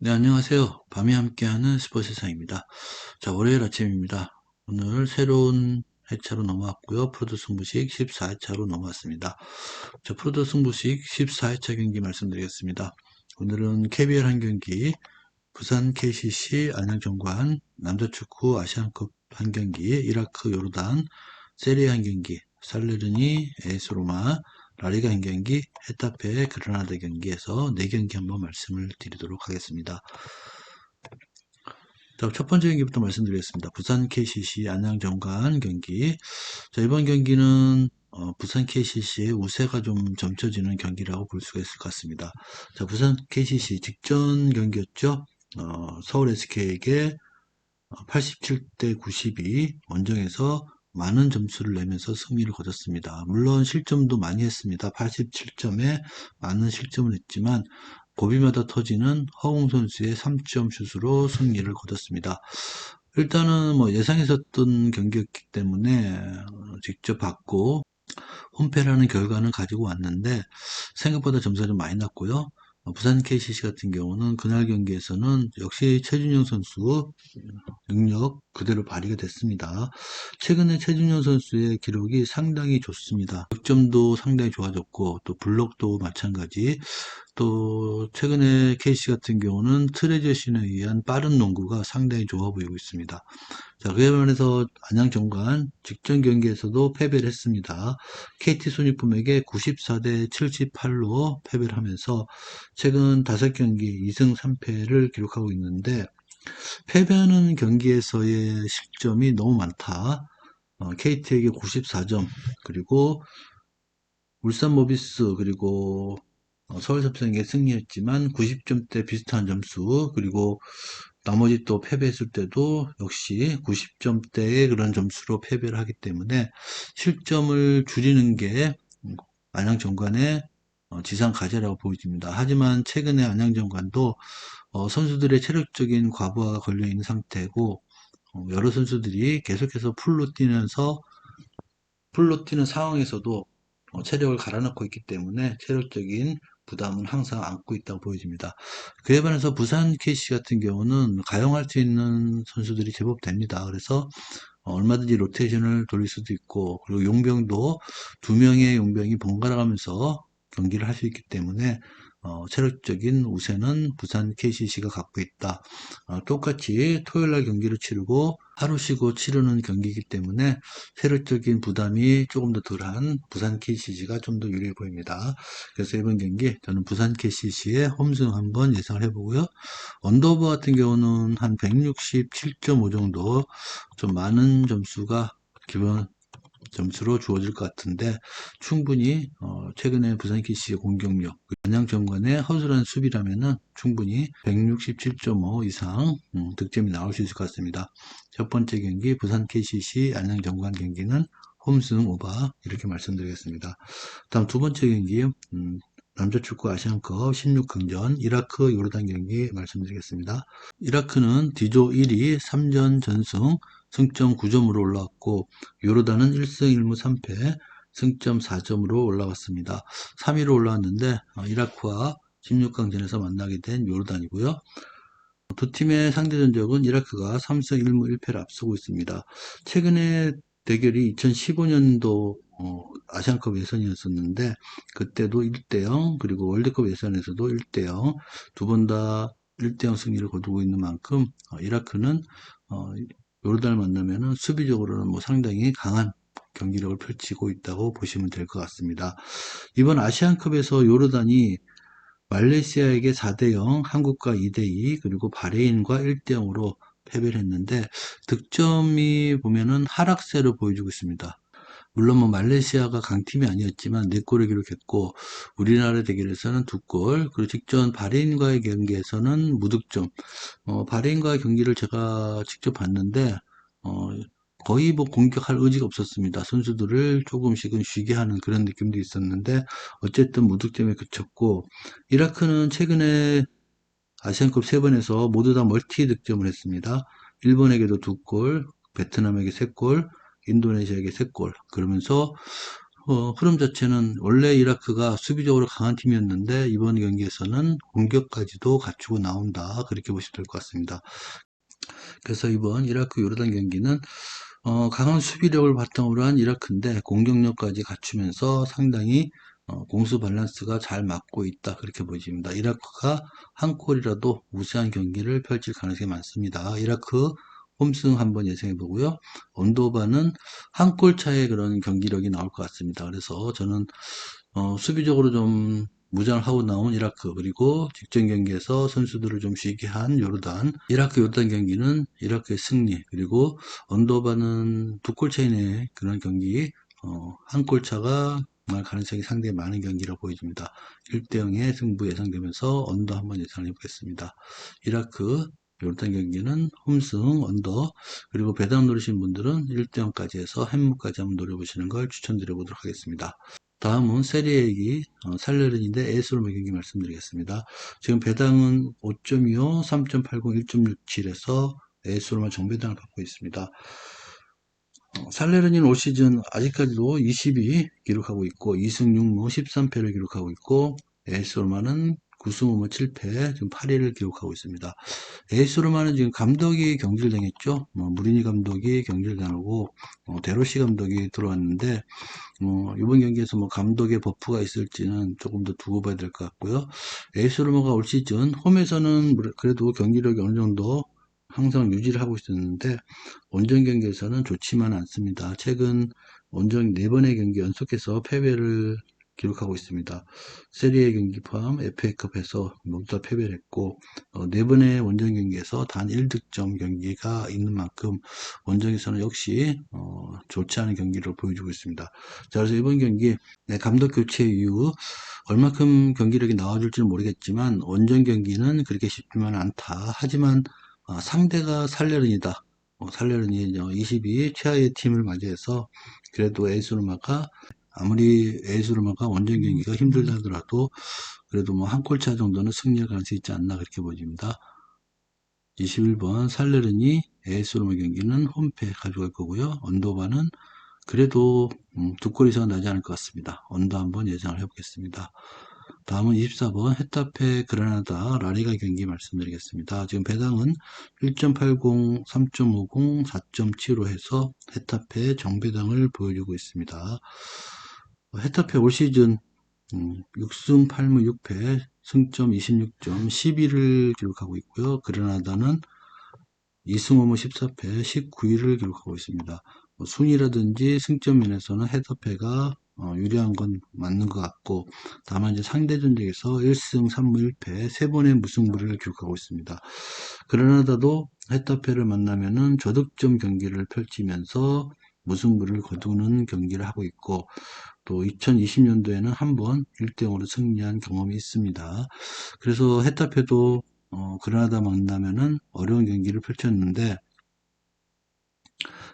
네, 안녕하세요. 밤이 함께하는 스포츠 세상입니다. 자, 월요일 아침입니다. 오늘 새로운 회차로 넘어왔고요. 프로드 승부식 14회차로 넘어왔습니다. 자, 프로드 승부식 14회차 경기 말씀드리겠습니다. 오늘은 KBL 한 경기, 부산 KCC 안양정관, 남자축구 아시안컵 한 경기, 이라크 요르단, 세리아 한 경기, 살레르니, 에이스 로마, 라리가 한 경기, 헤타페 그라나다 경기에서 4경기 한번 말씀을 드리도록 하겠습니다. 자, 첫 번째 경기부터 말씀드리겠습니다. 부산 KCC 안양 정관 경기. 자, 이번 경기는 어, 부산 KCC의 우세가 좀 점쳐지는 경기라고 볼 수가 있을 것 같습니다. 자, 부산 KCC 직전 경기였죠. 어, 서울 SK에게 87대 92 원정에서 많은 점수를 내면서 승리를 거뒀습니다. 물론 실점도 많이 했습니다. 87점에 많은 실점을 했지만 고비마다 터지는 허웅 선수의 3점 슛으로 승리를 거뒀습니다. 일단은 뭐 예상했었던 경기였기 때문에 직접 받고 홈패라는 결과는 가지고 왔는데 생각보다 점수가 좀 많이 났고요. 어, 부산 KCC 같은 경우는 그날 경기에서는 역시 최준영 선수 능력 그대로 발휘가 됐습니다. 최근에 최준영 선수의 기록이 상당히 좋습니다. 득점도 상당히 좋아졌고 또 블록도 마찬가지 또 최근에 KC 같은 경우는 트레저신에 의한 빠른 농구가 상당히 좋아 보이고 있습니다. 자, 그에 반해서 안양 정관 직전 경기에서도 패배를 했습니다. KT 손익품에게 94대 78로 패배를 하면서 최근 5경기 2승 3패를 기록하고 있는데 패배하는 경기에서의 실점이 너무 많다. 어, KT에게 94점 그리고 울산 모비스 그리고 어, 서울삼성에게 승리했지만 90점대 비슷한 점수 그리고 나머지 또 패배했을 때도 역시 90점대의 그런 점수로 패배를 하기 때문에 실점을 줄이는 게 안양정관의 어, 지상 과제라고 보여집니다. 하지만 최근에 안양정관도 어, 선수들의 체력적인 과부하가 걸려 있는 상태고 여러 선수들이 계속해서 풀로 뛰면서 풀로 뛰는 상황에서도 체력을 갈아넣고 있기 때문에 체력적인 부담은 항상 안고 있다고 보여집니다. 그에 반해서 부산 KC 같은 경우는 가용할 수 있는 선수들이 제법 됩니다. 그래서 얼마든지 로테이션을 돌릴 수도 있고 그리고 용병도 두 명의 용병이 번갈아 가면서 경기를 할 수 있기 때문에 어, 체력적인 우세는 부산 KCC가 갖고 있다. 어, 똑같이 토요일 날 경기를 치르고 하루 쉬고 치르는 경기이기 때문에 체력적인 부담이 조금 더 덜한 부산 KCC가 좀 더 유리해 보입니다. 그래서 이번 경기 저는 부산 KCC의 홈승 한번 예상을 해보고요. 언더버 같은 경우는 한 167.5 정도 좀 많은 점수가 기본 점수로 주어질 것 같은데 충분히 어, 최근에 부산 KC의 공격력 안양정관의 허술한 수비라면은 충분히 167.5 이상 음, 득점이 나올 수 있을 것 같습니다. 첫 번째 경기 부산 KCC 안양정관 경기는 홈승 오바 이렇게 말씀드리겠습니다. 다음 두 번째 경기 음, 남자 축구 아시안컵 16강전 이라크 요르단 경기 말씀드리겠습니다. 이라크는 D조 1위 3전 전승 승점 9점으로 올라왔고 요르단은 1승 1무 3패 승점 4점으로 올라왔습니다. 3위로 올라왔는데 어, 이라크와 16강전에서 만나게 된 요르단이고요. 두 팀의 상대 전적은 이라크가 3승 1무 1패를 앞서고 있습니다. 최근에 대결이 2015년도 어, 아시안컵 예선이었었는데 그때도 1대0 그리고 월드컵 예선에서도 1대0 두 번 다 1대0 승리를 거두고 있는 만큼 어, 이라크는 어, 요르단을 만나면은 수비적으로는 뭐 상당히 강한 경기력을 펼치고 있다고 보시면 될 것 같습니다. 이번 아시안컵에서 요르단이 말레이시아에게 4대0, 한국과 2대2, 그리고 바레인과 1대0으로 패배를 했는데 득점이 보면은 하락세를 보여주고 있습니다. 물론 뭐 말레이시아가 강팀이 아니었지만 4골을 기록했고 우리나라 대결에서는 2골 그리고 직전 바레인과의 경기에서는 무득점 어, 바레인과의 경기를 제가 직접 봤는데 어, 거의 뭐 공격할 의지가 없었습니다. 선수들을 조금씩은 쉬게 하는 그런 느낌도 있었는데 어쨌든 무득점에 그쳤고 이라크는 최근에 아시안컵 세 번에서 모두 다 멀티 득점을 했습니다. 일본에게도 두 골, 베트남에게 세 골, 인도네시아에게 세 골. 그러면서 어, 흐름 자체는 원래 이라크가 수비적으로 강한 팀이었는데 이번 경기에서는 공격까지도 갖추고 나온다 그렇게 보시면 될 것 같습니다. 그래서 이번 이라크 요르단 경기는 어, 강한 수비력을 바탕으로 한 이라크인데 공격력까지 갖추면서 상당히 어, 공수 밸런스가 잘 맞고 있다 그렇게 보여집니다. 이라크가 한 골이라도 우세한 경기를 펼칠 가능성이 많습니다. 이라크 홈승 한번 예상해 보고요. 온도바는 한 골 차의 그런 경기력이 나올 것 같습니다. 그래서 저는 어, 수비적으로 좀 무장을 하고 나온 이라크 그리고 직전 경기에서 선수들을 좀 쉬게 한 요르단 이라크 요르단 경기는 이라크의 승리 그리고 언더바는 두 골 차이의 그런 경기 어, 한 골 차가 정말 가능성이 상당히 많은 경기라고 보여집니다. 1대0의 승부 예상되면서 언더 한번 예상해 보겠습니다. 이라크 요르단 경기는 홈승 언더 그리고 배당 노리신 분들은 1대0까지 해서 햄무까지 한번 노려보시는 걸 추천드려 보도록 하겠습니다. 다음은 세리에 얘기 어, 살레른인데 에스로마 경기 말씀드리겠습니다. 지금 배당은 5.25, 3.80, 1.67에서 에스로마 정배당을 받고 있습니다. 어, 살레르닌 올 시즌 아직까지도 22 기록하고 있고 2승 6무 13패를 기록하고 있고 에스로마는 9승 5무 7패 지금 8위를 기록하고 있습니다. 에이스 로마는 지금 감독이 경질당했죠. 뭐 무리니 감독이 경질당하고 어, 데로시 감독이 들어왔는데 뭐 이번 경기에서 뭐 감독의 버프가 있을지는 조금 더 두고 봐야 될 것 같고요. 에이스 로마가 올 시즌 홈에서는 그래도 경기력이 어느 정도 항상 유지를 하고 있었는데 원정 경기에서는 좋지만 않습니다. 최근 원정 4번의 경기 연속해서 패배를 기록하고 있습니다. 세리에 경기 포함 FA컵에서 모두 다 패배를 했고 어, 네 번의 원정 경기에서 단 1득점 경기가 있는 만큼 원정에서는 역시 어, 좋지 않은 경기를 보여주고 있습니다. 자 그래서 이번 경기 네, 감독 교체 이후 얼마큼 경기력이 나와줄지는 모르겠지만 원정 경기는 그렇게 쉽지만 않다. 하지만 어, 상대가 살레른이다. 어, 살레른이 22 최하의 팀을 맞이해서 그래도 에이스루마가 아무리 에이스로마가 원정 경기가 힘들다 하더라도 그래도 뭐 한 골차 정도는 승리할 가능성이 있지 않나 그렇게 보여집니다. 21번 살레르니 에이스로마 경기는 홈패 가져갈 거고요. 언더바는 그래도 음, 두 골 이상은 나지 않을 것 같습니다. 언더 한번 예상을 해보겠습니다. 다음은 24번 헤타페 그라나다 라리가 경기 말씀드리겠습니다. 지금 배당은 1.80, 3.50, 4.75 해서 헤타페 정배당을 보여주고 있습니다. 헤타페 올 시즌 6승 8무 6패 승점 26점 11을 기록하고 있고요. 그레나다는 2승 5무 14패 19위를 기록하고 있습니다. 뭐 순위라든지 승점 면에서는 헤타페가 어, 유리한 건 맞는 것 같고 다만 이제 상대 전적에서 1승 3무 1패 3번의 무승부를 기록하고 있습니다. 그레나다도 헤타페를 만나면은 저득점 경기를 펼치면서 무승부를 거두는 경기를 하고 있고 또 2020년도에는 한 번 1대0으로 승리한 경험이 있습니다. 그래서 헤타페도 어, 그라나다 만나면은 어려운 경기를 펼쳤는데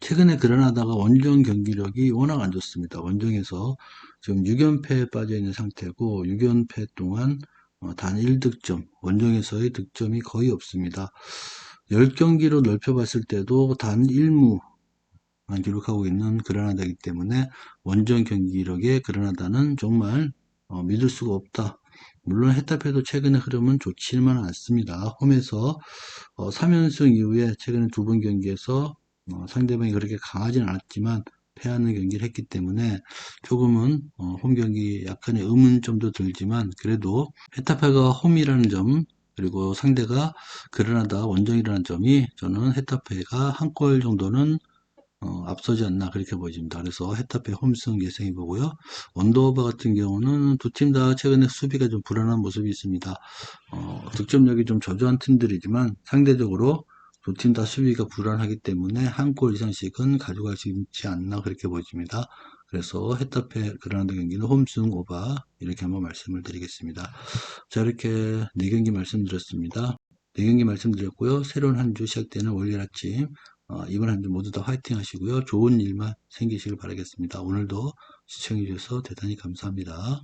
최근에 그라나다가 원정 경기력이 워낙 안 좋습니다. 원정에서 지금 6연패에 빠져 있는 상태고 6연패 동안 어, 단 1득점, 원정에서의 득점이 거의 없습니다. 10경기로 넓혀봤을 때도 단 1무 기록하고 있는 그라나다이기 때문에 원정 경기력의 그라나다는 정말 어, 믿을 수가 없다. 물론 헤타페도 최근의 흐름은 좋지는 않습니다. 홈에서 어, 3연승 이후에 최근에 두번 경기에서 어, 상대방이 그렇게 강하지는 않았지만 패하는 경기를 했기 때문에 조금은 어, 홈 경기 약간의 의문점도 들지만 그래도 헤타페가 홈이라는 점 그리고 상대가 그라나다 원정이라는 점이 저는 헤타페가 한 골 정도는 어, 앞서지 않나 그렇게 보여집니다. 그래서 헤타페 홈승 예상해 보고요. 원더오버 같은 경우는 두 팀 다 최근에 수비가 좀 불안한 모습이 있습니다. 어, 득점력이 좀 저조한 팀들이지만 상대적으로 두 팀 다 수비가 불안하기 때문에 한 골 이상씩은 가져갈 수 있지 않나 그렇게 보여집니다. 그래서 헤타페 그라운드 경기는 홈승 오바 이렇게 한번 말씀을 드리겠습니다. 자 이렇게 네 경기 말씀드렸습니다. 네 경기 말씀드렸고요. 새로운 한 주 시작되는 월요일 아침 어, 이번 한 주 모두 다 화이팅 하시고요. 좋은 일만 생기시길 바라겠습니다. 오늘도 시청해 주셔서 대단히 감사합니다.